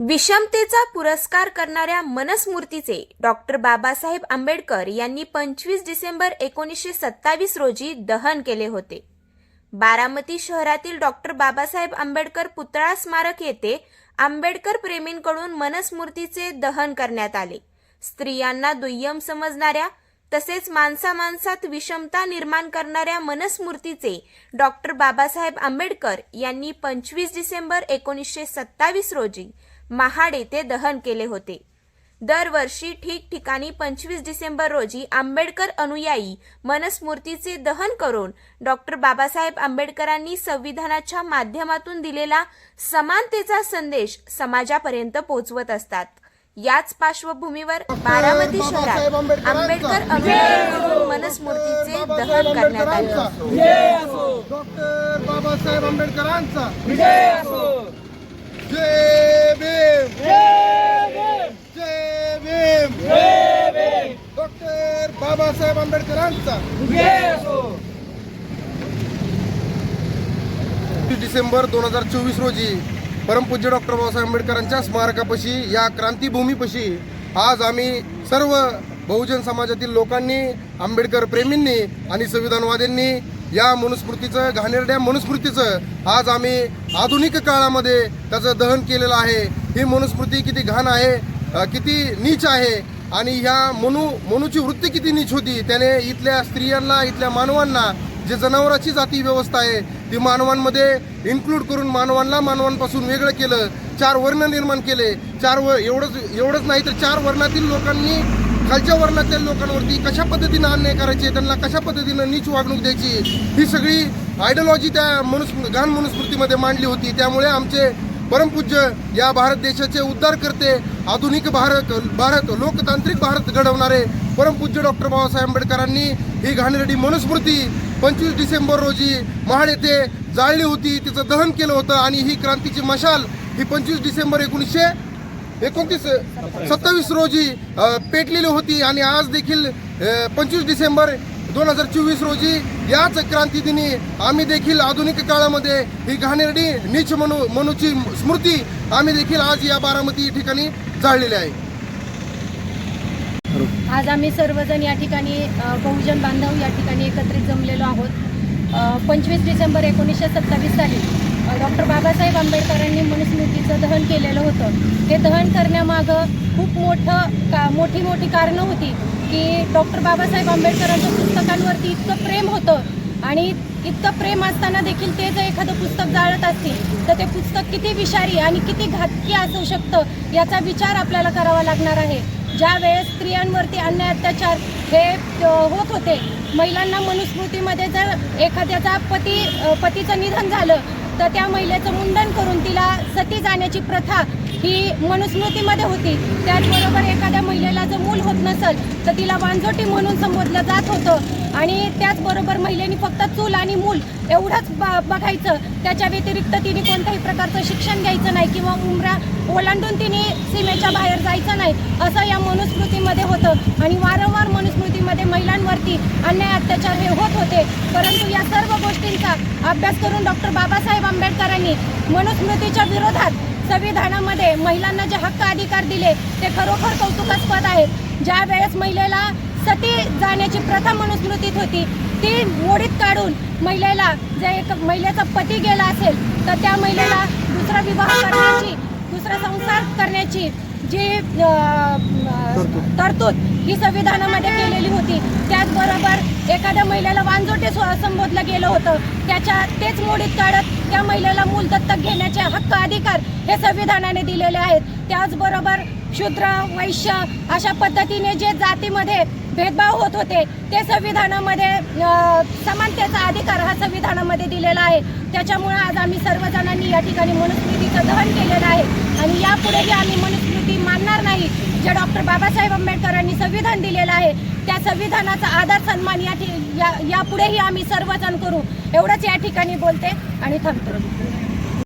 विषमतेचा पुरस्कार करणाऱ्या मनस्मूर्तीचे डॉक्टर बाबासाहेब आंबेडकर यांनी पंचवीस डिसेंबर एकोणीसशे सत्तावीस रोजी दहन केले होते. बारामती शहरातील डॉक्टर बाबासाहेब आंबेडकर पुतळा स्मारक येथे आंबेडकर प्रेमींकडून मनस्मूर्तीचे दहन करण्यात आले. स्त्रियांना दुय्यम समजणाऱ्या तसेच माणसा माणसात विषमता निर्माण करणाऱ्या मनस्मूर्तीचे डॉक्टर बाबासाहेब आंबेडकर यांनी पंचवीस डिसेंबर एकोणीसशे सत्तावीस रोजी महाड येथे दहन केले होते. दरवर्षी ठिकठिकाणी पंचवीस डिसेंबर रोजी आंबेडकर अनुयायी मनस्मूर्तीचे दहन करून डॉक्टर बाबासाहेब आंबेडकरांनी संविधानाच्या माध्यमातून दिलेला समानतेचा संदेश समाजापर्यंत पोहोचवत असतात. याच पार्श्वभूमीवर बारामती शहरात आंबेडकर अनुयायी मनस्मूर्तीचे दहन करण्यात आले डॉक्टर बाबासाहेब आंबेडकरांचा. जय भीम जय भीम डॉक्टर बाबासाहेब आंबेडकरांचा डिसेंबर दोन हजार चोवीस रोजी परमपूज्य डॉक्टर बाबासाहेब आंबेडकरांच्या स्मारकापाशी या क्रांतीभूमीपाशी आज आम्ही सर्व बहुजन समाजातील लोकांनी आंबेडकर प्रेमींनी आणि संविधानवाद्यांनी या मनुस्मृतीचं घाणेरड्या मनुस्मृतीचं आज आम्ही आधुनिक काळामध्ये त्याचं दहन केलेलं आहे. ही मनुस्मृती किती घाण आहे किती नीच आहे आणि ह्या मनु मनुची वृत्ती किती नीच होती त्याने इथल्या स्त्रियांना इथल्या मानवांना जे जनावराची जाती व्यवस्था आहे ती मानवांमध्ये इन्क्लूड करून मानवांना मानवांपासून वेगळं केलं चार वर्ण निर्माण केले चार व एवढंच एवढंच नाही तर चार वर्णातील लोकांनी खालच्या वर्णातील लोकांवरती कशा पद्धतीनं अन्याय करायचे त्यांना कशा पद्धतीनं नीच वागणूक द्यायची ही सगळी आयडियोलॉजी त्या मनुस्मृ घाण मनुस्मृतीमध्ये मांडली होती. त्यामुळे आमचे परमपूज्य या भारत देशाचे उद्धार करते आधुनिक भारत भारत लोकतांत्रिक भारत घडवणारे परमपूज्य डॉक्टर बाबासाहेब आंबेडकरांनी ही घाणेरडी मनुस्मृती पंचवीस डिसेंबर रोजी महाड येथे जाळली होती. तिचं दहन केलं होतं आणि ही क्रांतीची मशाल ही पंचवीस डिसेंबर एकोणीसशे एकोणतीस सत्तावीस रोजी पेटलेली होती आणि आज देखील पंचवीस डिसेंबर दोन हजार चोवीस रोजी याच क्रांतीदिनी आम्ही देखील आधुनिक काळामध्ये ही घाणेरडी नीच मनू मनूची स्मृती आम्ही देखील आज या बारामती ठिकाणी जाळलेली आहे. आज आम्ही सर्वजण या ठिकाणी बहुजन बांधव या ठिकाणी एकत्रित जमलेलो आहोत. पंचवीस डिसेंबर एकोणीसशे सत्तावीस साली डॉक्टर बाबासाहेब आंबेडकरांनी मनुस्मृतीचं दहन केलेलं होतं. हे दहन करण्यामागं खूप मोठं का मोठी मोठी कारणं होती की डॉक्टर बाबासाहेब आंबेडकरांच्या पुस्तकांवरती इतकं प्रेम होतं आणि इतकं प्रेम असताना देखील ते जर एखादं पुस्तक जाळत असतील तर ते पुस्तक किती विषारी आणि किती घातकी असू शकतं याचा विचार आपल्याला करावा लागणार आहे. ज्या वेळेस स्त्रियांवरती अन्याय अत्याचार हे होत होते महिलांना मनुस्मृतीमध्ये जर एखाद्याचा पती पतीचं निधन झालं तर त्या महिलेचं मुंडन करून तिला सती जाण्याची प्रथा ही मनुस्मृतीमध्ये होती. त्याचबरोबर एखाद्या महिलेला जर मूल होत नसेल तर तिला वांजोटी म्हणून संबोधलं जात होतं. आणि त्याचबरोबर महिलेनी फक्त चूल आणि मूल एवढंच ब बघायचं. त्याच्या व्यतिरिक्त तिने कोणत्याही प्रकारचं शिक्षण घ्यायचं नाही किंवा उमरा ओलांडून तिने सीमेच्या बाहेर जायचं नाही असं या मनुस्मृतीमध्ये होतं. आणि वार महिलांवरती अन्याय अत्याचार हे होत होते. परंतु या सर्व गोष्टींचा अभ्यास करून डॉक्टर बाबासाहेब आंबेडकरांनी मनुस्मृतीच्या विरोधात संविधानामध्ये महिलांना जे हक्क अधिकार दिले ते खरोखर कौतुकास्पद आहेत ज्या वेळेस महिलेला सती जाण्याची प्रथा मनुस्मृतीत होती ती मोडीत काढून महिलेला जर एक महिलेचा पती गेला असेल तर त्या महिलेला दुसरा विवाह करण्याची दुसरा संसार करण्याची जी तरतूद. ही संविधानामध्ये केलेली होती. त्याचबरोबर एखाद्या महिलेला वांजोटे संबोधलं गेलं होतं. त्याच्या तेच मोडीत काढत त्या महिलेला मूल दत्तक घेण्याचे हक्क अधिकार हे संविधानाने दिलेले आहेत. त्याचबरोबर शूद्र वैश्य अशा पद्धतीने जे जातीमध्ये भेदभाव होत होते ते संविधानामध्ये समानतेचा अधिकार हा संविधानामध्ये दिलेला आहे. त्याच्यामुळे आज आम्ही सर्वजणांनी या ठिकाणी मनुस्मृतीचं दहन केलेलं आहे. आणि यापुढेही आम्ही मनुस्मृती मानणार नाही जे डॉक्टर बाबासाहेब आंबेडकरांनी संविधान दिलेलं आहे. त्या संविधानाचा आदर सन्मान या ठि- या यापुढेही आम्ही सर्वजण करू. एवढंच या ठिकाणी बोलते आणि थांबतो.